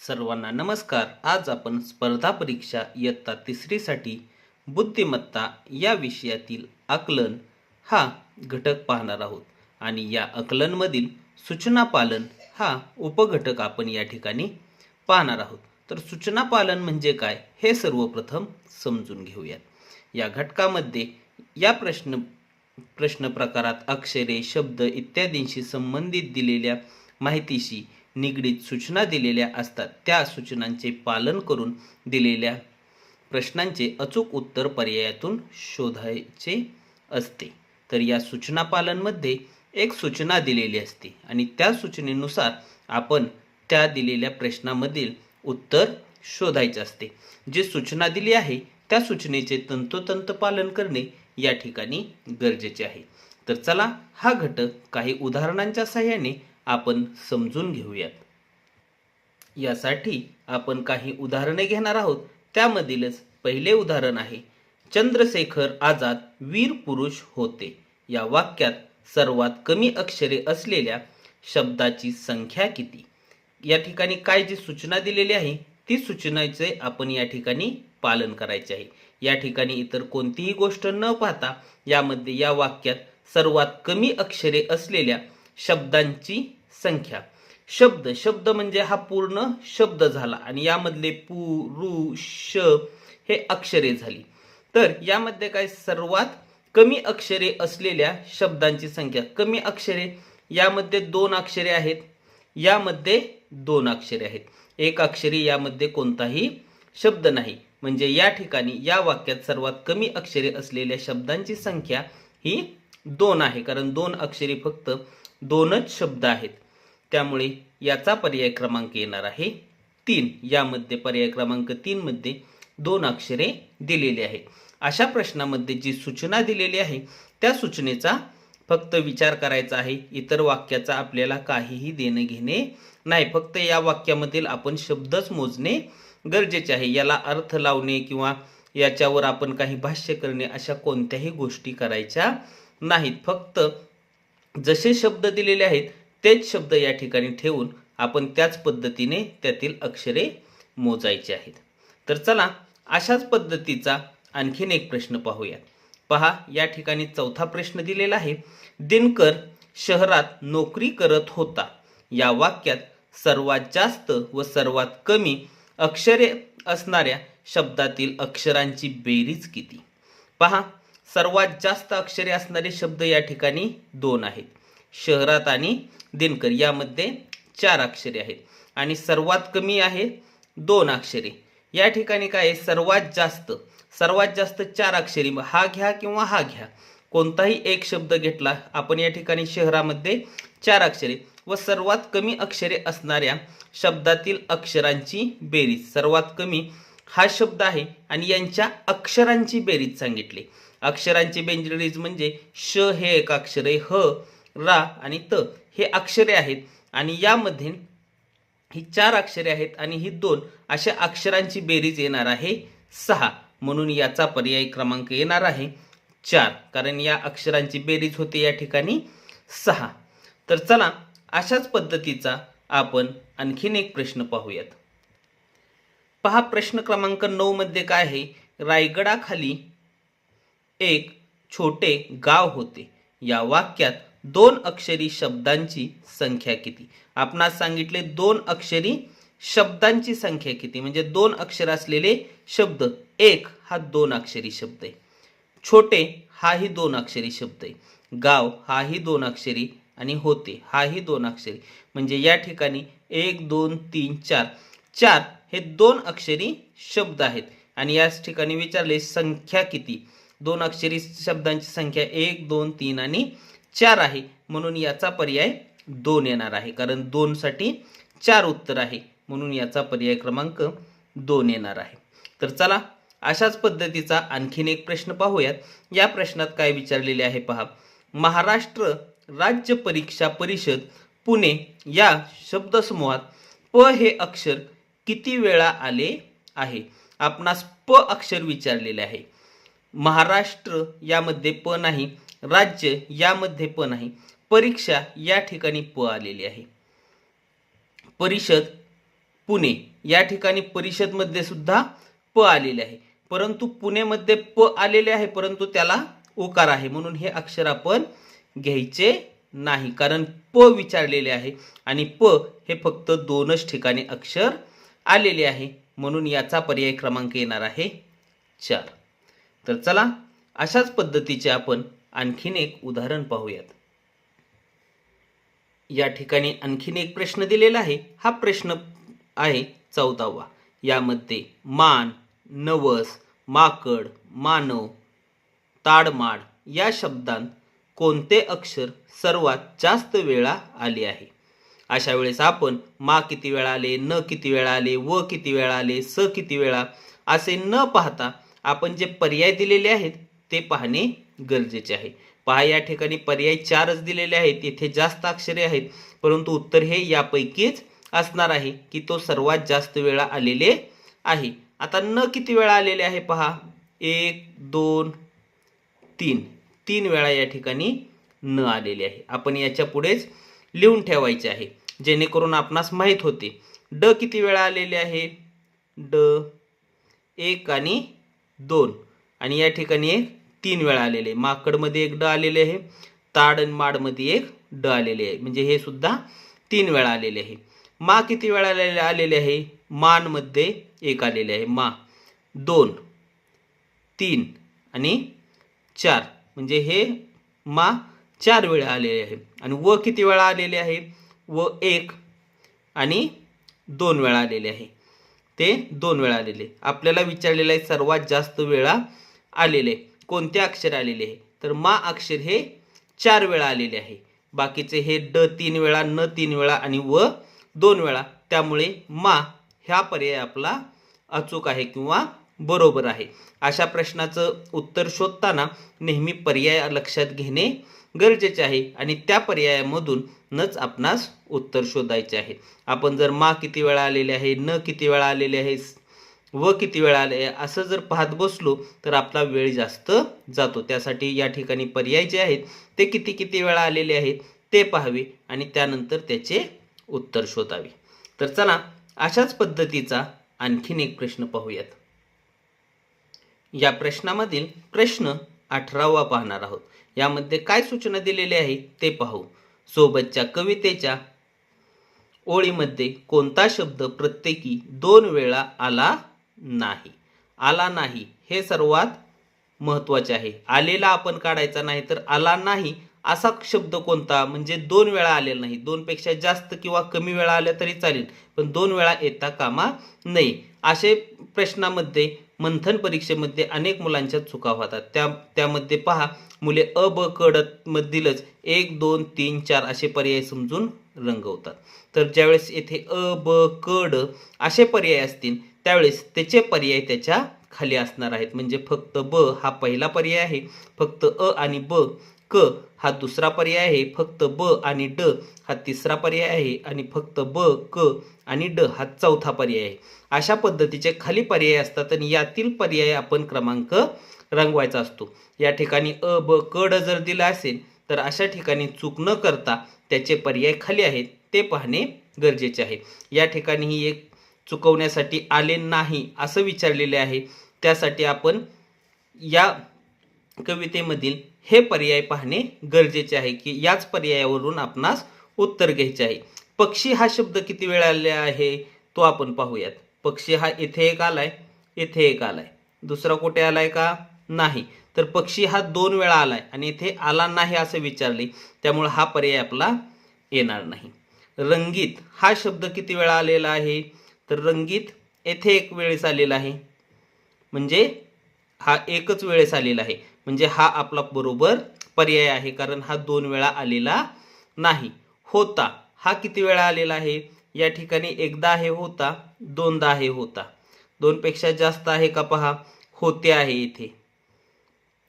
सर्वांना नमस्कार. आज आपण स्पर्धा परीक्षा इयत्ता तिसरीसाठी बुद्धिमत्ता या विषयातील आकलन हा घटक पाहणार आहोत. आणि या आकलनमधील सूचना पालन हा उपघटक आपण या ठिकाणी पाहणार आहोत. तर सूचना पालन म्हणजे काय हे सर्वप्रथम समजून घेऊयात. या घटकामध्ये या प्रश्न प्रश्न प्रकारात अक्षरे शब्द इत्यादींशी संबंधित दिलेल्या माहितीशी निगडीत सूचना दिलेल्या असतात. त्या सूचनांचे पालन करून दिलेल्या प्रश्नांचे अचूक उत्तर पर्यायातून शोधायचे असते. तर या सूचना पालनमध्ये एक सूचना दिलेली असते आणि त्या सूचनेनुसार आपण त्या दिलेल्या प्रश्नामधील उत्तर शोधायचे असते. जे सूचना दिली आहे त्या सूचनेचे तंतोतंत पालन करणे या ठिकाणी गरजेचे आहे. तर चला हा घटक काही उदाहरणांच्या सहाय्याने आपण समजून घेऊयात. यासाठी आपण काही उदाहरणे घेणार आहोत. त्यामधीलच पहिले उदाहरण आहे. चंद्रशेखर आझाद वीर पुरुष होते. या वाक्यात सर्वात कमी अक्षरे असलेल्या शब्दाची संख्या किती? या ठिकाणी काय जी सूचना दिलेली आहे ती सूचनाचे आपण या ठिकाणी पालन करायचे आहे. या ठिकाणी इतर कोणतीही गोष्ट न पाहता यामध्ये या वाक्यात सर्वात कमी अक्षरे असलेल्या शब्दांची संख्या. शब्द शब्द म्हणजे हा पूर्ण शब्द झाला आणि यामधले पुरुष श हे अक्षरे झाली. तर यामध्ये काय सर्वात कमी अक्षरे असलेल्या शब्दांची संख्या. कमी अक्षरे यामध्ये दोन अक्षरे आहेत. यामध्ये दोन अक्षरे आहेत. एक अक्षरी यामध्ये कोणताही शब्द नाही. म्हणजे या ठिकाणी या वाक्यात सर्वात कमी अक्षरे असलेल्या शब्दांची संख्या ही दोन आहे. कारण दोन अक्षरी फक्त दोनच शब्द आहेत. त्यामुळे याचा पर्याय क्रमांक येणार आहे तीन. यामध्ये पर्याय क्रमांक तीनमध्ये दोन अक्षरे दिलेली आहेत अशा प्रश्नामध्ये जी सूचना दिलेली आहे त्या सूचनेचा फक्त विचार करायचा आहे. इतर वाक्याचा आपल्याला काहीही देणं घेणे नाही. फक्त या वाक्यामधील आपण शब्दच मोजणे गरजेचे आहे. याला अर्थ लावणे किंवा याच्यावर आपण काही भाष्य करणे अशा कोणत्याही गोष्टी करायच्या नाहीत. फक्त जसे शब्द दिलेले आहेत तेच शब्द या ठिकाणी ठेवून आपण त्याच पद्धतीने त्यातील अक्षरे मोजायचे आहेत. तर चला अशाच पद्धतीचा आणखीन एक प्रश्न पाहूया पहा या ठिकाणी चौथा प्रश्न दिलेला आहे. दिनकर शहरात नोकरी करत होता. या वाक्यात सर्वात जास्त व सर्वात कमी अक्षरे असणाऱ्या शब्दातील अक्षरांची बेरीज किती? पहा सर्वात जास्त अक्षरे असणारे शब्द या ठिकाणी दोन आहेत. शहरात आणि दिनकर यामध्ये चार अक्षरे आहेत. आणि सर्वात कमी आहे दोन अक्षरे. या ठिकाणी काय आहे? सर्वात जास्त सर्वात जास्त चार अक्षरी. हा घ्या किंवा हा घ्या. कोणताही एक शब्द घेतला आपण या ठिकाणी शहरामध्ये चार अक्षरे व सर्वात कमी अक्षरे असणाऱ्या शब्दातील अक्षरांची बेरीज. सर्वात कमी हा शब्द आहे आणि यांच्या अक्षरांची बेरीज सांगितली. अक्षरांची बेंजरीज म्हणजे श हे एक अक्षर आहे ह रा आणि त हे अक्षरे आहेत. आणि यामध्ये ही चार अक्षरे आहेत आणि ही दोन अशा अक्षरांची बेरीज येणार आहे सहा. म्हणून याचा पर्याय क्रमांक येणार आहे चार. कारण या अक्षरांची बेरीज होते या ठिकाणी सहा. तर चला अशाच पद्धतीचा आपण आणखीन एक प्रश्न पाहूयात. पहा प्रश्न क्रमांक नऊ मध्ये काय आहे? रायगडाखाली एक छोटे गाव होते. या वाक्यात दोन अक्षरी शब्दांची संख्या किती? आपणास सांगितले दोन अक्षरी शब्दांची संख्या किती? म्हणजे दोन अक्षर असलेले शब्द एक हा दोन अक्षरी शब्द आहे. छोटे हाही दोन अक्षरी शब्द आहे. गाव हाही दोन अक्षरी आणि होते हाही दोन अक्षरी. म्हणजे या ठिकाणी एक दोन तीन चार चार हे दोन अक्षरी शब्द आहेत. आणि याच ठिकाणी विचारले संख्या किती? दोन अक्षरी शब्दांची संख्या एक दोन तीन आणि चार आहे. म्हणून याचा पर्याय दोन येणार आहे. कारण दोनसाठी चार उत्तर आहे. म्हणून याचा पर्याय क्रमांक दोन येणार आहे. तर चला अशाच पद्धतीचा आणखीन एक प्रश्न पाहूयात. या प्रश्नात काय विचारलेले आहे पहा. महाराष्ट्र राज्य परीक्षा परिषद पुणे या शब्दसमूहात प हे अक्षर किती वेळा आले आहे? आपणास प अक्षर विचारलेले आहे. महाराष्ट्र यामध्ये प नाही राज्य यामध्ये प नाही परीक्षा या ठिकाणी प आलेली आहे. परिषद पुणे या ठिकाणी परिषदमध्ये सुद्धा प आलेले आहे. परंतु पुणेमध्ये प आलेले आहे परंतु त्याला उकार आहे. म्हणून हे अक्षर आपण घ्यायचे नाही. कारण प विचारलेले आहे आणि प हे फक्त दोनच ठिकाणी अक्षर आलेले आहे. म्हणून याचा पर्याय क्रमांक येणार आहे चार. तर चला अशाच पद्धतीचे आपण आणखीन एक उदाहरण पाहूयात. या ठिकाणी आणखीन एक प्रश्न दिलेला आहे. हा प्रश्न आहे चौदावा. यामध्ये मान नवस माकड मानव ताडमाड या शब्दांत कोणते अक्षर सर्वात जास्त वेळा आले आहे? अशा वेळेस आपण मा किती वेळा आले न किती वेळा आले व किती वेळा आले स किती वेळा असे न पाहता आपण जे पर्याय दिलेले आहेत ते पाहणे गरजेचे आहे. पहा या ठिकाणी पर्याय चारच दिलेले आहेत. येथे जास्त अक्षरे आहेत. परंतु उत्तर हे यापैकीच असणार आहे की तो सर्वात जास्त वेळा आलेले आहे. आता न किती वेळा आलेले आहे पहा? एक दोन तीन. तीन वेळा या ठिकाणी न आलेले आहे. आपण याच्या पुढेच लिहून ठेवायचे आहे. जेणेकरून आपणास माहीत होते. ड किती वेळा आलेले आहे? ड एक आणि दोन. आणि या ठिकाणी एक तीन वेळा आलेले आहे. माकडमध्ये एक ड आलेले आहे. ताड आणि माडमध्ये एक ड आलेले आहे. म्हणजे हे सुद्धा तीन वेळा आलेले आहे. मा किती वेळा आलेले आलेले आहे? मानमध्ये एक आलेले आहे. मा. दोन. तीन. आणि चार. म्हणजे हे मा चार वेळा आलेले आहे. आणि व किती वेळा आलेले आहे? व एक. आणि दोन वेळा आलेले आहे. ते दोन वेळा आलेले. आपल्याला विचारलेलं आहे सर्वात जास्त वेळा आलेले. कोणते अक्षर आलेले आहे? तर मा अक्षर हे चार वेळा आलेले आहे. बाकीचे हे ड तीन वेळा न तीन वेळा आणि व दोन वेळा. त्यामुळे मा ह्या पर्याय आपला अचूक आहे किंवा बरोबर आहे. अशा प्रश्नाचं उत्तर शोधताना नेहमी पर्याय लक्षात घेणे गरजेचे आहे आणि त्या पर्यायामधूनच आपणास उत्तर शोधायचे आहे. आपण जर मा किती वेळा आलेले आहे न किती वेळा आलेले आहे व किती वेळा आले आहे असं जर पाहत बसलो तर आपला वेळ जास्त जातो. त्यासाठी या ठिकाणी पर्याय जे आहेत ते किती किती वेळा आलेले आहेत ते पाहावे आणि त्यानंतर त्याचे उत्तर शोधावे. तर चला अशाच पद्धतीचा आणखीन एक प्रश्न पाहूयात. या प्रश्नामधील प्रश्न अठरावा पाहणार आहोत. यामध्ये काय सूचना दिलेली आहे ते पाहू. सोबतच्या कवितेच्या ओळीमध्ये कोणता शब्द प्रत्येकी दोन वेळा आला नाही? आला नाही हे सर्वात महत्त्वाचे आहे. आलेला आपण काढायचा नाही तर आला नाही असा शब्द कोणता? म्हणजे दोन वेळा आलेला नाही. दोनपेक्षा जास्त किंवा कमी वेळा आल्या तरी चालेल. पण दोन वेळा येता कामा नये. असे प्रश्नामध्ये मंथन परीक्षेमध्ये अनेक मुलांच्या चुका होतात. त्या त्यामध्ये पहा मुले अ ब क मधीलच एक दोन तीन चार असे पर्याय समजून रंगवतात. तर ज्यावेळेस येथे अ ब कड असे पर्याय असतील त्यावेळेस त्याचे पर्याय त्याच्या खाली असणार आहेत. म्हणजे फक्त ब हा पहिला पर्याय आहे. फक्त अ आणि ब क हा दुसरा पर्याय आहे. फक्त ब आणि ड हा तिसरा पर्याय आहे. आणि फक्त ब क आणि ड हा चौथा पर्याय आहे. अशा पद्धतीचे खाली पर्याय असतात आणि यातील पर्याय आपण क्रमांक रंगवायचा असतो. या ठिकाणी अ ब क ड जर दिला असेल तर अशा ठिकाणी चूक न करता त्याचे पर्याय खाली आहेत. ते पाहणे गरजेचे आहे. या ठिकाणी ही एक चुकवण्यासाठी आले नाही असं विचारलेले आहे. त्यासाठी आपण या कवितेमधील हे पर्याय पाहणे गरजेचे आहे की याच पर्यायावरून आपणास उत्तर घ्यायचे आहे. पक्षी हा शब्द किती वेळा आलेला आहे? तो आपण पाहूयात. पक्षी हा इथे एक आलाय इथे एक आलाय. दुसरा कुठे आलाय का? नाही. तर पक्षी हा दोन वेळा आलाय आणि इथे आला नाही असं विचारले त्यामुळे हा पर्याय आपला येणार नाही. रंगीत हा शब्द किती वेळा आलेला आहे? तर रंगीत येथे एक वेळेस आलेला आहे. म्हणजे हा एकच वेळेस आलेला आहे. म्हणजे हा आपला बरोबर पर्याय आहे कारण हा दोन वेळा आलेला नाही. होता. हा किती वेळा आलेला आहे? या ठिकाणी एकदा आहे होता. दोनदा आहे होता. दोनपेक्षा जास्त आहे का पहा? होते आहे इथे.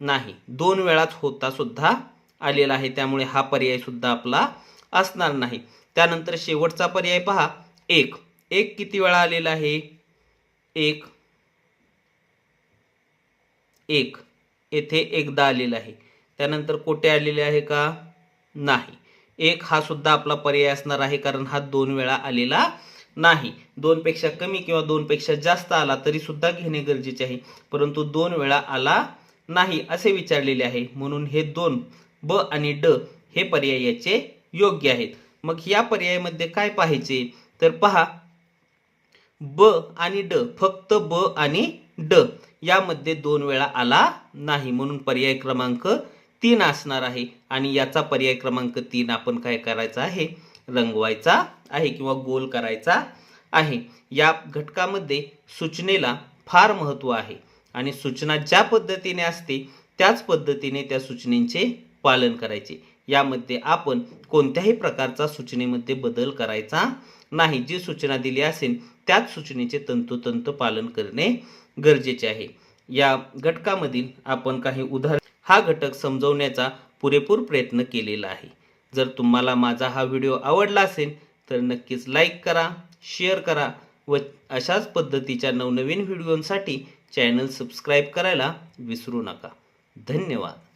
नाही. दोन वेळाच होता सुद्धा आलेला आहे. त्यामुळे हा पर्याय सुद्धा आपला असणार नाही. त्यानंतर शेवटचा पर्याय पहा. एक. एक किती वेळा आलेला आहे? एक. एक. येथे एकदा आलेला आहे. त्यानंतर कोठे आलेले आहे का? नाही. एक हा सुद्धा आपला पर्याय असणार आहे कारण हा दोन वेळा आलेला नाही. दोनपेक्षा कमी किंवा दोनपेक्षा जास्त आला तरी सुद्धा घेणे गरजेचे आहे. परंतु दोन वेळा आला नाही असे विचारलेले आहे. म्हणून हे दोन ब आणि ड हे पर्याय याचे योग्य आहेत. मग या पर्यायामध्ये काय पाहायचे? तर पहा. ब आणि ड फक्त ब आणि ड यामध्ये दोन वेळा आला नाही. म्हणून पर्याय क्रमांक तीन असणार आहे. आणि याचा पर्याय क्रमांक तीन आपण काय करायचा आहे? रंगवायचा आहे किंवा गोल करायचा आहे. या घटकामध्ये सूचनेला फार महत्त्व आहे. आणि सूचना ज्या पद्धतीने असते त्याच पद्धतीने त्या सूचनेचे पालन करायचे. यामध्ये आपण कोणत्याही प्रकारचा सूचनेमध्ये बदल करायचा नाही. जी सूचना दिली असेल त्याच सूचनेचे तंतोतंत पालन करणे गरजेचे आहे. या घटकामधील आपण काही उदाहरण हा घटक समजवण्याचा पुरेपूर प्रयत्न केलेला आहे. जर तुम्हाला माझा हा व्हिडिओ आवडला असेल तर नक्कीच लाईक करा शेअर करा व अशाच पद्धतीच्या नवनवीन व्हिडिओंसाठी चॅनल सबस्क्राईब करायला विसरू नका. धन्यवाद.